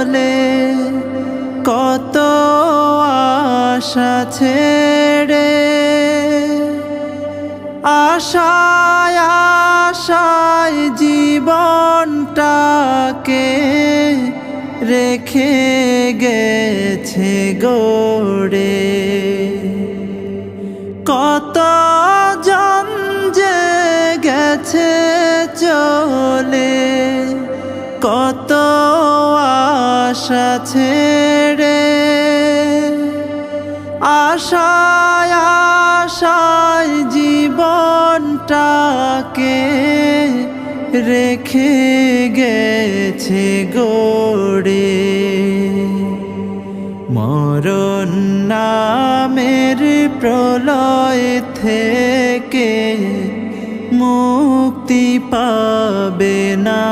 চলে কত আশা ছেড়ে, আশায় আশায় জীবনটাকে রেখে গেছে গোড়ে। কত যে গেছে চলে, কত আশা ছেড়ে আশায় আশায় জীবনটাকে রেখে গেছে গড়ে। মরণ নামের প্রলয় থেকে মুক্তি পাবে না।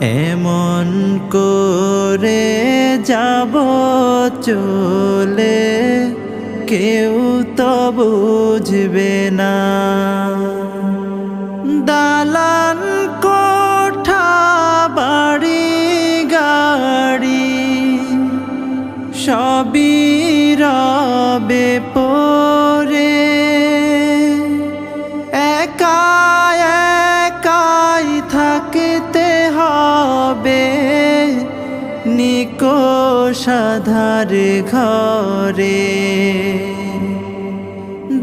এমন করে যাব চলে কেউ তো বুঝবে না। দালান কোঠা বাড়ি গাড়ি সবই রবে সাধার ঘরে।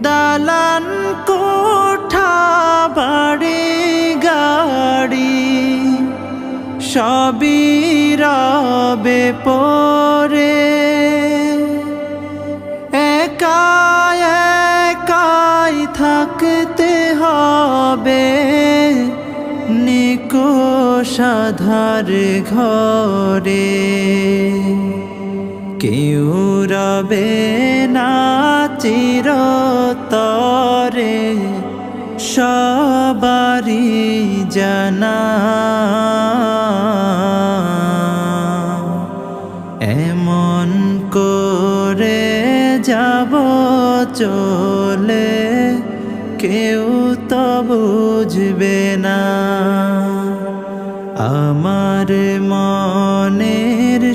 দালান কোঠা বাড়ি গাড়ি সবই রবে পরে। সাধার ঘরে। কেউ রবে না চির চিরতরে সবারি জানা। এমন করে যাব চলে, কেউ তো বুঝবে না।